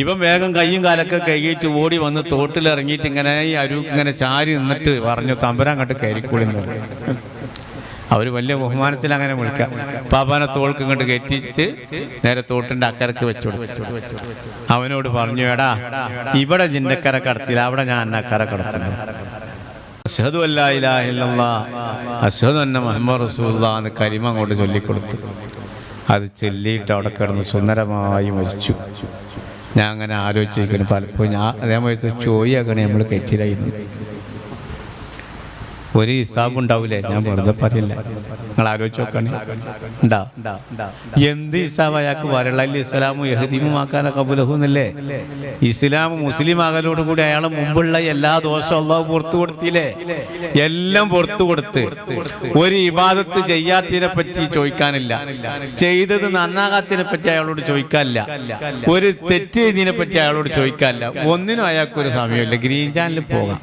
ഇവൻ വേഗം കയ്യും കാലൊക്കെ കൈകിട്ട് ഓടി വന്ന് തോട്ടിലിറങ്ങിയിട്ട് ഇങ്ങനെ ഈ അരു ഇങ്ങനെ ചാരി നിന്നിട്ട് പറഞ്ഞു തമ്പരാൻ കണ്ട് പറഞ്ഞു. അവർ വലിയ ബഹുമാനത്തിൽ അങ്ങനെ വിളിക്കാം. പാപ്പാനെ തോൾക്ക് ഇങ്ങോട്ട് കെറ്റിച്ച് നേരെ തോട്ടിന്റെ അക്കരക്ക് വെച്ചു അവനോട് പറഞ്ഞു എടാ ഇവിടെ ജിന്നക്കര കടത്തില്ല അവിടെ ഞാൻ അന്നക്കര കടത്തുന്നു. അഷ്ഹദു അന്ന മുഹമ്മദ് കലിമ അങ്ങോട്ട് ചൊല്ലിക്കൊടുത്തു. അത് ചൊല്ലിയിട്ട് അവിടെ കിടന്ന് സുന്ദരമായി മരിച്ചു. ഞാൻ അങ്ങനെ ആലോചിച്ചിരിക്കുന്നു പലപ്പോഴും ഞാൻ അതേമാതിരി ചോയ്യാക്കണേ നമ്മൾ കെച്ചിലായിരുന്നു ഒരു ഹിസാബ് ഉണ്ടാവില്ലേ ഞാൻ വെറുതെ പറയില്ല. നിങ്ങൾ ആലോചിച്ച് നോക്കണേ ഉണ്ടാ എന്ത് ഹിസാബ് അയാൾക്ക് വരളല്ല ഇസ്ലാമും യഹദീമുമാക്കാനെ കബുലഹുന്നല്ലേ ഇസ്ലാം മുസ്ലിം ആകലോട് കൂടി അയാളെ മുമ്പുള്ള എല്ലാ ദോഷവും അള്ളാഹു പുറത്തു കൊടുത്തില്ലേ? എല്ലാം പുറത്തു കൊടുത്ത്. ഒരു ഇബാദത്ത് ചെയ്യാത്തതിനെ പറ്റി ചോദിക്കാനില്ല. ചെയ്തത് നന്നാകാത്തതിനെ പറ്റി അയാളോട് ചോദിക്കാനില്ല. ഒരു തെറ്റ് ചെയ്തതിനെ പറ്റി അയാളോട് ചോദിക്കാനില്ല. ഒന്നിനും അയാൾക്കൊരു സമയമില്ല. ഗ്രീൻ ചാനലിൽ പോകാം.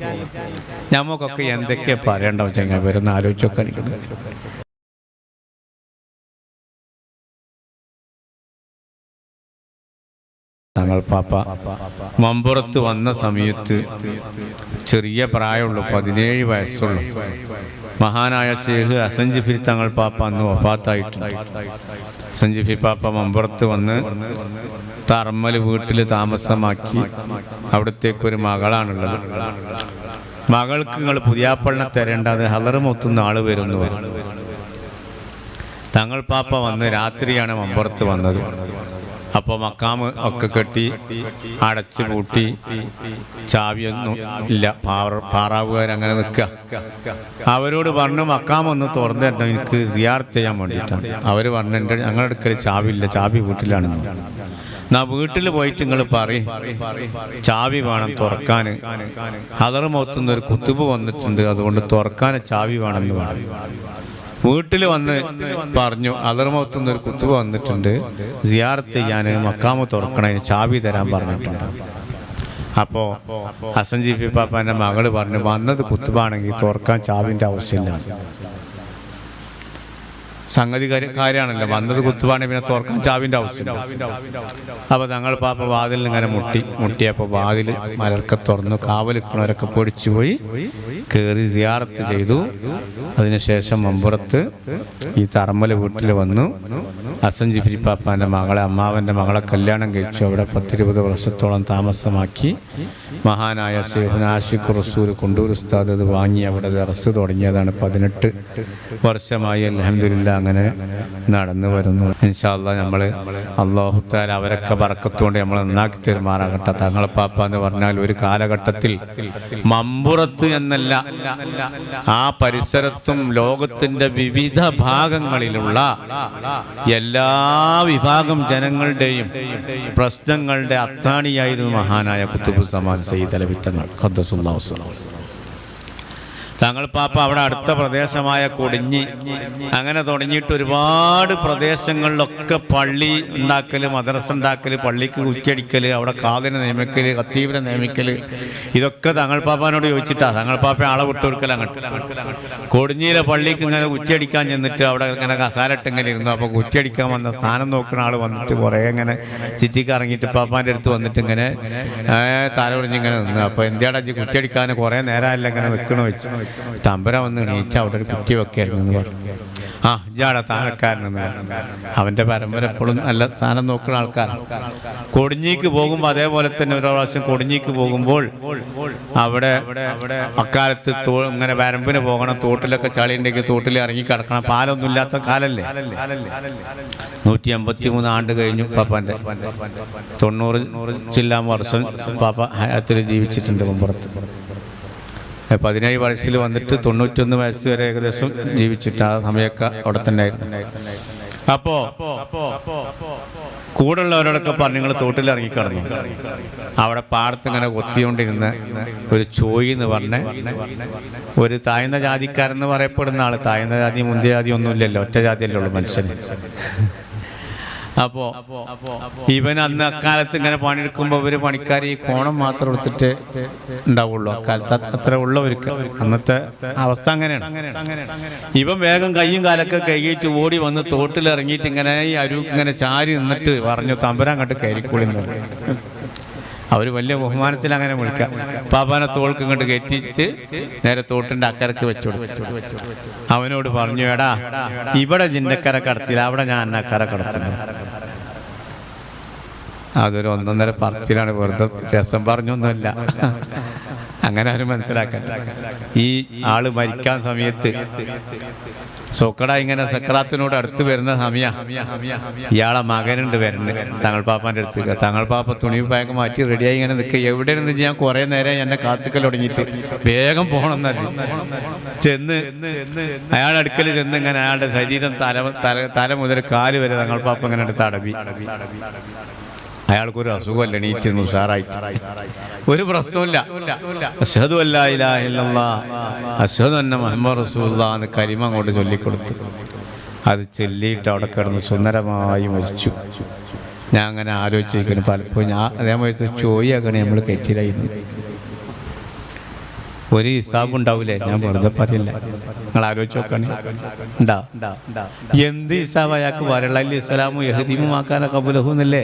നമുക്കൊക്കെ എന്തൊക്കെയാ പറയണ്ടാവും ചെങ്ങ വരുന്ന ആലോചിച്ചൊക്കെ എനിക്ക് തങ്ങൾ പാപ്പ മമ്പുറത്ത് വന്ന സമയത്ത് ചെറിയ പ്രായമുള്ളൂ പതിനേഴ് വയസ്സുള്ളൂ. മഹാനായ ഷേഖ് അസഞ്ചിഫിർ തങ്ങൾ പാപ്പ അന്ന് വഫാത്തായിട്ടുണ്ട്. അസഞ്ജിഫി പാപ്പ മമ്പുറത്ത് വന്ന് തർമ്മൽ വീട്ടിൽ താമസമാക്കി അവിടത്തേക്കൊരു മകളാണുള്ളത്. മകൾക്ക് നിങ്ങൾ പുതിയാപ്പള്ളിനെ തരേണ്ടത് ഹലറുമൊത്തുന്ന ആൾ വരുന്നു. തങ്ങൾ പാപ്പ വന്ന് രാത്രിയാണ് മമ്പുറത്ത് വന്നത്. അപ്പോൾ മക്കാമ് ഒക്കെ കെട്ടി അടച്ചു പൂട്ടി ചാവിയൊന്നും ഇല്ല. പാറ പാറാവുകാർ അങ്ങനെ നിൽക്കുക അവരോട് പറഞ്ഞു മക്കാമ് ഒന്ന് തുറന്നു തരണം. എനിക്ക് സിയാർത്ത് ചെയ്യാൻ വേണ്ടിയിട്ടാണ്. അവർ പറഞ്ഞു എന്റെ ഞങ്ങളുടെ അടുക്കൽ ചാവില്ല. ചാവി വീട്ടിലാണെന്ന്. എന്നാ വീട്ടിൽ പോയിട്ട് നിങ്ങൾ പറയും. ചാവി വേണം തുറക്കാൻ ഹദർ മൊത്തുന്ന ഒരു കുത്തുബ് വന്നിട്ടുണ്ട് അതുകൊണ്ട് തുറക്കാൻ ചാവി വേണമെന്ന് പറഞ്ഞു. വീട്ടിൽ വന്ന് പറഞ്ഞു അതർമത്തുനിന്ന് ഒരു കുത്തുക വന്നിട്ടുണ്ട് സിയാറത്ത് ഞാൻ മക്കാമ തുറക്കണതിന് ചാവി തരാൻ പറഞ്ഞിട്ടുണ്ട്. അപ്പോ ഹസൻ ജി പി പാപ്പാന്റെ മകൾ പറഞ്ഞു വന്നത് കുത്തുബാണെങ്കിൽ തുറക്കാൻ ചാവിന്റെ ആവശ്യമില്ല. സംഗതി കാര്യ- കാര്യമാണല്ലോ വന്നത് കുത്തുവാണെങ്കിൽ പിന്നെ തുറക്കാൻ ചാവിന്റെ ആവശ്യം അപ്പോൾ തങ്ങൾ പാപ്പ വാതിലിൽ ഇങ്ങനെ മുട്ടി. മുട്ടിയപ്പോൾ വാതിൽ മലർക്കെ തുറന്നു. കാവലിക്കണവരൊക്കെ പൊടിച്ചു പോയി. കയറി സിയാറത്ത് ചെയ്തു. അതിനുശേഷം മമ്പുറത്ത് ഈ തറമ്മല വീട്ടിൽ വന്നു. അസൻ ജിഫ്രി പാപ്പാന്റെ മകളെ അമ്മാവന്റെ മകളെ കല്യാണം കഴിച്ചു. അവിടെ പത്തിരുപത് വർഷത്തോളം താമസമാക്കി. മഹാനായ ആഷിഖ് റസൂൽ കൊണ്ടൂർ ഉസ്താദ് അത് വാങ്ങി അവിടെ ദർസ് തുടങ്ങിയതാണ്. പതിനെട്ട് വർഷമായി അലഹമില്ല അങ്ങനെ നടന്നു വരുന്നു. ഇൻഷാല്ല നമ്മൾ അള്ളാഹുത്താൽ അവരൊക്കെ പറക്കത്തുകൊണ്ട് നമ്മൾ നന്നാക്കി തെരുമാറാകട്ടെ. തങ്ങളെ പാപ്പ എന്ന് പറഞ്ഞാൽ ഒരു കാലഘട്ടത്തിൽ മമ്പുറത്ത് എന്നല്ല ആ പരിസരത്തും ലോകത്തിന്റെ വിവിധ ഭാഗങ്ങളിലുള്ള എല്ലാ വിഭാഗം ജനങ്ങളുടെയും പ്രശ്നങ്ങളുടെ അത്താണിയായിരുന്നു മഹാനായ കുത്തുബു സമാൻ സയ്യിദ് അലവിത്തങ്ങൾ ഖദ്ദസുല്ലാ സ്വലാം തങ്ങൾ പാപ്പ അവിടെ അടുത്ത പ്രദേശമായ കൊടിഞ്ഞി അങ്ങനെ തുടങ്ങിയിട്ട് ഒരുപാട് പ്രദേശങ്ങളിലൊക്കെ പള്ളി ഉണ്ടാക്കൽ മദ്രസ ഉണ്ടാക്കൽ പള്ളിക്ക് ഉച്ചടിക്കൽ അവിടെ കാതിനെ നിയമിക്കൽ കത്തീവിനെ നിയമിക്കൽ ഇതൊക്കെ തങ്ങൾ പാപ്പാനോട് ചോദിച്ചിട്ടാ. തങ്ങൾ പാപ്പ ആളെ വിട്ടുകൊടുക്കൽ അങ്ങോട്ട്. കൊടിഞ്ഞിയിലെ പള്ളിക്ക് ഇങ്ങനെ ഉച്ചടിക്കാൻ ചെന്നിട്ട് അവിടെ ഇങ്ങനെ കസാരട്ട് ഇങ്ങനെ ഇരുന്നു. അപ്പോൾ ഉച്ചടിക്കാൻ വന്ന സ്ഥാനം നോക്കുന്ന ആൾ വന്നിട്ട് കുറേ ഇങ്ങനെ ചുറ്റിക്ക് ഇറങ്ങിയിട്ട് പാപ്പാന്റെ അടുത്ത് വന്നിട്ട് ഇങ്ങനെ തല ഒടിഞ്ഞിങ്ങനെ നിന്ന്. അപ്പോൾ എന്തിയാടാ ഇജ്ജ് കുറ്റിയടിക്കാൻ കുറേ നേരമല്ല ഇങ്ങനെ നിൽക്കണ വെച്ച്. തമ്പര വന്ന് എണീച്ച അവിടെ ഒരു കുറ്റി വെക്കായിരുന്നു എന്ന് പറഞ്ഞു. ആ ഇയാടെ താനക്കാരനെന്ന് അവന്റെ പരമ്പര എപ്പോഴും നല്ല സ്ഥാനം നോക്കുന്ന ആൾക്കാരാണ്. കൊടിഞ്ഞിക്ക് പോകുമ്പോൾ അതേപോലെ തന്നെ ഒരു പ്രാവശ്യം കൊടിഞ്ഞിക്ക് പോകുമ്പോൾ അവിടെ അക്കാലത്ത് ഇങ്ങനെ വരമ്പിന് പോകണം തോട്ടിലൊക്കെ ചളി ഉണ്ടെങ്കിൽ തോട്ടിൽ ഇറങ്ങി കിടക്കണം. പാലൊന്നും ഇല്ലാത്ത കാലല്ലേ? നൂറ്റി അമ്പത്തി മൂന്ന് ആണ്ട് കഴിഞ്ഞു പാപ്പാന്റെ തൊണ്ണൂറ് ചില്ലാം വർഷം പാപ്പ ഹയാത്തിൽ ജീവിച്ചിട്ടുണ്ട് മുമ്പുറത്ത്. പതിനേഴ് വയസ്സിൽ വന്നിട്ട് തൊണ്ണൂറ്റൊന്ന് വയസ്സ് വരെ ഏകദേശം ജീവിച്ചിട്ട് ആ സമയമൊക്കെ അവിടെ തന്നെ അപ്പോ കൂടുള്ളവരോടൊക്കെ പറഞ്ഞു നിങ്ങൾ തോട്ടിൽ ഇറങ്ങിക്കിടന്നു. അവിടെ പാടത്ത് ഇങ്ങനെ കൊത്തിക്കൊണ്ടിരുന്ന ഒരു ചോയി എന്ന് പറഞ്ഞ ഒരു താഴ്ന്ന ജാതിക്കാരെന്ന് പറയപ്പെടുന്ന ആൾ. താഴ്ന്ന ജാതി മുന്തിയ ജാതി ഒന്നുമില്ലല്ലോ. ഒറ്റ ജാതിയല്ലേ ഉള്ളൂ മനുഷ്യന്. അപ്പോ ഇവൻ അന്ന് അക്കാലത്ത് ഇങ്ങനെ പണിയെടുക്കുമ്പോൾ ഒരു പണിക്കാർ ഈ കോണം മാത്രം എടുത്തിട്ട് ഉണ്ടാവുള്ളൂ. അക്കാലത്ത് അത് അത്ര ഉള്ളവർക്ക്. അന്നത്തെ അവസ്ഥ അങ്ങനെയാണ്. ഇവൻ വേഗം കയ്യും കാലൊക്കെ കൈകിട്ട് ഓടി വന്ന് തോട്ടിൽ ഇറങ്ങിയിട്ട് ഇങ്ങനെ ഈ അരു ഇങ്ങനെ ചാരി നിന്നിട്ട് പറഞ്ഞു തമ്പരാൻ കണ്ട് കയറിക്കൂളി അവർ വലിയ ബഹുമാനത്തിൽ അങ്ങനെ വിളിക്കാം. പാപ്പാനെ തോൾക്ക് ഇങ്ങോട്ട് കെറ്റിച്ച് നേരെ തോട്ടിന്റെ അക്കരക്ക് വെച്ചു അവനോട് പറഞ്ഞു എടാ ഇവിടെ ജിന്നക്കര കടത്തില്ല അവിടെ ഞാൻ അന്നക്കര കടത്തുന്നു അതൊരു ഒന്നൊന്നര പറച്ചിലാണ് വെറുതെ രസം പറഞ്ഞൊന്നുമല്ല. അങ്ങനെ ആരും മനസ്സിലാക്കണ്ട. ഈ ആൾ മരിക്കാൻ സമയത്ത് സൊക്കട ഇങ്ങനെ സക്രാത്തിനോട് അടുത്ത് വരുന്ന സമയ. ഇയാളെ മകനുണ്ട് വരുന്നത് തങ്ങൾ പാപ്പാന്റെ അടുത്ത്. തങ്ങൾ പാപ്പ തുണി പായൊക്കെ മാറ്റി റെഡിയായി ഇങ്ങനെ നിൽക്കുക എവിടെ നിന്ന് ഞാൻ കുറേ നേരം എന്നെ കാത്തുക്കൽ തുടങ്ങിയിട്ട്. വേഗം പോകണം എന്നല്ല ചെന്ന് അയാളുടെ അടുക്കൽ ചെന്ന് ഇങ്ങനെ അയാളുടെ ശരീരം തല തല തല മുതൽ കാൽ വരെ തങ്ങൾ പാപ്പ ഇങ്ങനെ അടുത്ത് അടവി. അയാൾക്കൊരു അസുഖമല്ല എണീറ്റിരുന്നു ഉഷാറായിട്ട് ഒരു പ്രശ്നമില്ല അഷ്ഹദു അല്ലാ ഇലാഹ ഇല്ലല്ലാഹ് അഷ്ഹദു അന്ന മുഹമ്മദ് കലിമ അങ്ങോട്ട് ചൊല്ലിക്കൊടുത്തു. അത് ചൊല്ലിയിട്ട് അവിടെ കിടന്ന് സുന്ദരമായി മരിച്ചു. ഞാൻ അങ്ങനെ ആലോചിച്ചിരിക്കുന്നു. പലപ്പോഴും ഞാൻ അതേമാതിരി ചോദിയാക്കണേ നമ്മൾ കെച്ചിലായിരുന്നു ഒരു ഹിസാബ് ഉണ്ടാവൂലേ? ഞാൻ വെറുതെ പറയില്ല. നിങ്ങൾ ആലോചിച്ച് നോക്കണേ എന്ത് ഹിസാബ്? അയാൾക്ക് വരളല്ല ഇസ്ലാമും യഹദീമുമാക്കാനോ കബുലഹുന്നല്ലേ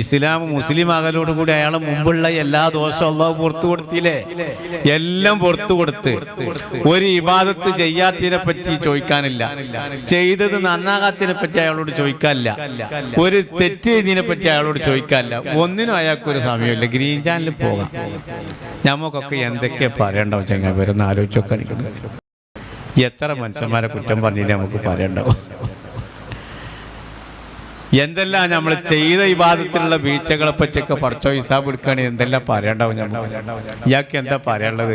ഇസ്ലാം മുസ്ലിം ആകലോട് കൂടി അയാളെ മുമ്പുള്ള എല്ലാ ദോഷവും അള്ളാഹു പുറത്തു കൊടുത്തില്ലേ? എല്ലാം പുറത്തു കൊടുത്ത്. ഒരു ഇബാദത്ത് ചെയ്യാത്തതിനെ പറ്റി ചോദിക്കാനില്ല. ചെയ്തത് നന്നാകാത്തതിനെ പറ്റി അയാളോട് ചോദിക്കാനില്ല. ഒരു തെറ്റ് ചെയ്തതിനെ പറ്റി അയാളോട് ചോദിക്കാനില്ല. ഒന്നിനും അയാൾക്കൊരു സമയമില്ല. ഗ്രീൻ ചാനലിൽ പോകാം. നമുക്കൊക്കെ എന്തൊക്കെയാ പറയണ്ടാവും വരുന്ന ആലോചിച്ചൊക്കെ എത്ര മനുഷ്യന്മാരെ കുറ്റം പറഞ്ഞിട്ട് നമുക്ക് പറയണ്ടാവും. എന്തെല്ലാം നമ്മൾ ചെയ്ത വിവാദത്തിലുള്ള വീഴ്ചകളെ പറ്റിയൊക്കെ പഠിച്ചോ ഹിസാബ് എടുക്കുകയാണെങ്കിൽ എന്തെല്ലാം പറയണ്ടാവും നമ്മൾ ഇയാൾക്ക് എന്താ പറയാനുള്ളത്?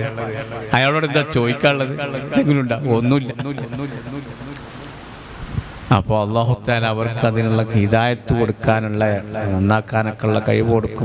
അയാളോട് എന്താ ചോദിക്കാനുള്ളത്? എന്തെങ്കിലും ഒന്നുമില്ല. അപ്പോൾ അള്ളാഹുത്താൽ അവർക്ക് അതിനുള്ള ഹിതായത്ത് കൊടുക്കാനുള്ള നന്നാക്കാനൊക്കെ ഉള്ള കഴിവ് കൊടുക്കും.